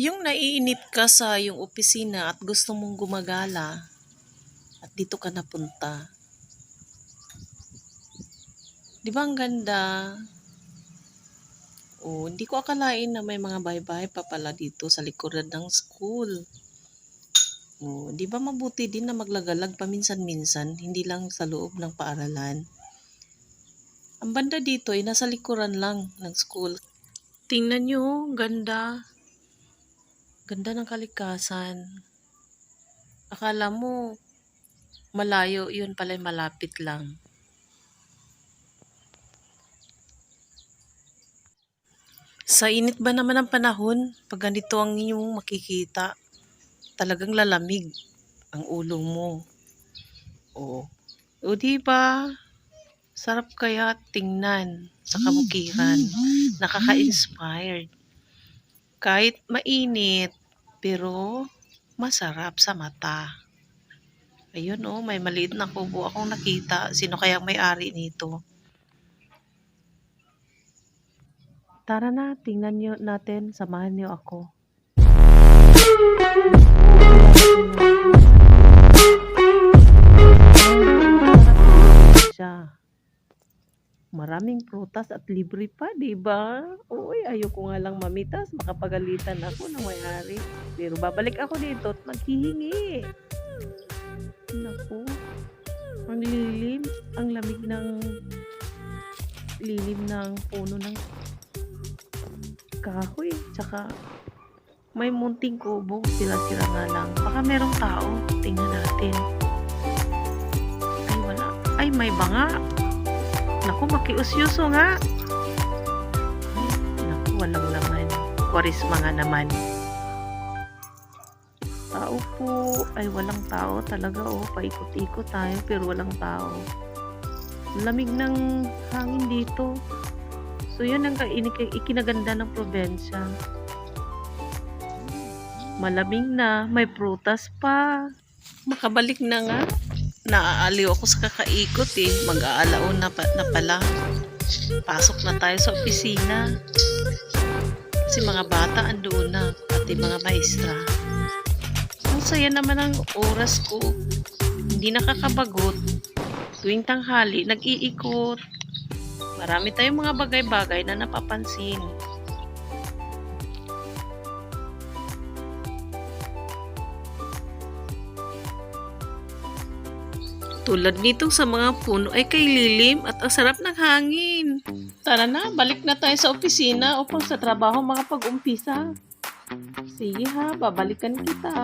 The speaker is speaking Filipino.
Yung naiinip ka sa yung opisina at gusto mong gumagala at dito ka napunta. Di ba ang ganda? Oh, hindi ko akalain na may mga bye-bye pa pala dito sa likuran ng school. Oh, di ba mabuti din na maglagalag paminsan-minsan, hindi lang sa loob ng paaralan. Ang banda dito ay nasa likuran lang ng school. Tingnan nyo, ang ganda. Ganda ng kalikasan. Akala mo, malayo, yun pala malapit lang. Sa init ba naman ng panahon, pag ganito ang inyong makikita, talagang lalamig ang ulo mo. O, o di ba? Sarap kaya tingnan sa kabukiran. Nakaka-inspired. Kahit mainit, pero masarap sa mata. Ayun oh, may maliit na kubo akong nakita. Sino kaya may-ari nito? Tara na, tingnan nyo natin. Samahan nyo ako. Maraming prutas at libre pa, di ba? Uy, ayoko nga lang mamitas. Makapagalitan ako ng may-ari. Pero babalik ako dito at maghihingi. Naku. Ang lilim. Ang lamig ng lilim ng puno ng kahoy. Tsaka may munting kubo. Sila-sila nga lang. Baka merong tao. Tingnan natin. Ay, wala. Ay, may banga. Naku, makiusyuso nga. Naku, walang laman. Kwarisma nga naman. Tao po. Ay, walang tao talaga. Oh, paikot-ikot tayo pero walang tao. Lamig ng hangin dito. So, yun ang ikinaganda ng probensya. Malamig na, may prutas pa. Makabalik na nga. Naaaliw ako sa kakaikot eh. Mag-aalaon na, pa, na pala. Pasok na tayo sa opisina. Kasi mga bata andoon na, pati mga maestra. Ang saya naman ang oras ko. Hindi nakakabagot. Tuwing tanghali, nag-iikot. Marami tayong mga bagay-bagay na napapansin. Tulad nito sa mga puno ay kay lilim at ang sarap ng hangin. Tara na, balik na tayo sa opisina upang sa trabaho makapag-umpisa. Sige ha, babalikan kita.